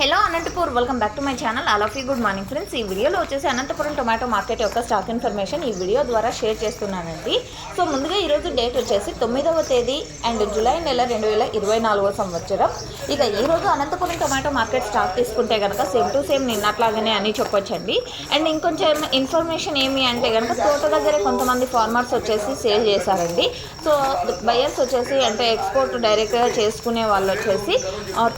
Hello Anantapur welcome back to my channel all of you good morning friends ఈ వీడియోలో వచ్చేసి Anantapuram tomato market యొక్క stock information ఈ video ద్వారా షేర్ చేస్తున్నానండి. సో ముందుగా ఈరోజు డేట్ వచ్చేసి తొమ్మిదవ తేదీ అండ్ జూలై నెల రెండు వేల ఇరవై నాలుగో సంవత్సరం. ఇక ఈరోజు అనంతపురం టొమాటో మార్కెట్ స్టాక్ తీసుకుంటే కనుక సేమ్ టు సేమ్ నిన్నట్లాగానే అని చెప్పొచ్చండి. అండ్ ఇంకొంచెం ఇన్ఫర్మేషన్ ఏమి అంటే కనుక తోట దగ్గర కొంతమంది ఫార్మర్స్ వచ్చేసి సేల్ చేశారండి. సో బయర్స్ వచ్చేసి అంటే ఎక్స్పోర్ట్ డైరెక్ట్గా చేసుకునే వాళ్ళు వచ్చేసి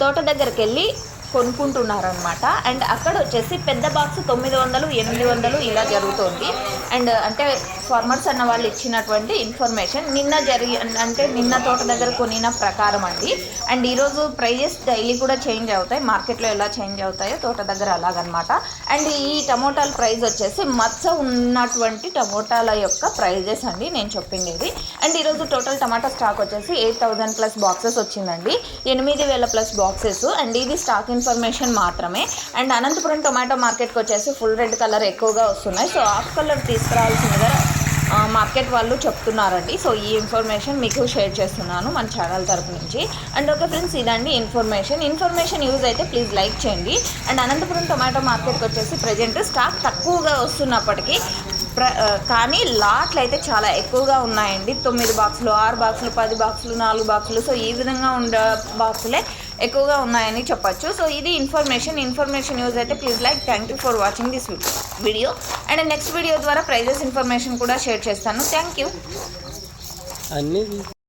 తోట దగ్గరికి వెళ్ళి కొనుక్కుంటున్నారనమాట అండ్ అక్కడ వచ్చేసి పెద్ద బాక్స్ తొమ్మిది వందలు ఎనిమిది వందలు ఇలా జరుగుతుంది. అండ్ అంటే ఫార్మర్స్ అన్న వాళ్ళు ఇచ్చినటువంటి ఇన్ఫర్మేషన్ నిన్న జరిగి అంటే నిన్న తోట దగ్గర కొనిన ప్రకారం అండి. అండ్ ఈరోజు ప్రైజెస్ డైలీ కూడా చేంజ్ అవుతాయి. మార్కెట్లో ఎలా చేంజ్ అవుతాయో తోట దగ్గర అలాగనమాట. అండ్ ఈ టమోటాల ప్రైస్ వచ్చేసి మత్స ఉన్నటువంటి టమోటాల యొక్క ప్రైజెస్ అండి నేను చెప్పిండేది. అండ్ ఈరోజు టోటల్ టమాటా స్టాక్ వచ్చేసి ఎయిట్ థౌజండ్ ప్లస్ బాక్సెస్ వచ్చిందండి. ఎనిమిది వేల ప్లస్ బాక్సెస్ అండ్ ఇది స్టాక్ ఇన్ఫర్మేషన్ మాత్రమే. అండ్ అనంతపురం టొమాటో మార్కెట్కి వచ్చేసి ఫుల్ రెడ్ కలర్ ఎక్కువగా వస్తున్నాయి. సో ఆఫ్ కలర్ తీసుకురావాల్సిందిగా మార్కెట్ వాళ్ళు చెప్తున్నారండి. సో ఈ ఇన్ఫర్మేషన్ మీకు షేర్ చేస్తున్నాను మన ఛానల్ తరపు నుంచి. అండ్ ఓకే ఫ్రెండ్స్ ఇదండి ఇన్ఫర్మేషన్. ఇన్ఫర్మేషన్ యూజ్ అయితే ప్లీజ్ లైక్ చేయండి. అండ్ అనంతపురం టొమాటో మార్కెట్కి వచ్చేసి ప్రజెంట్ స్టాక్ తక్కువగా వస్తున్నప్పటికీ ప్ర కానీ లాట్లు అయితే చాలా ఎక్కువగా ఉన్నాయండి. తొమ్మిది బాక్సులు ఆరు బాక్సులు పది బాక్సులు నాలుగు బాక్సులు. సో ఈ విధంగా ఉండే బాక్సులే ఎక్కువగా ఉన్నాయని చెప్పచ్చు. సో ఇది ఇన్ఫర్మేషన్ ఇన్ఫర్మేషన్ యూజ్ అయితే please like thank you for watching this video and next video ద్వారా ప్రైజెస్ ఇన్ఫర్మేషన్ కూడా షేర్ చేస్తాను. థ్యాంక్ యూ అన్నీ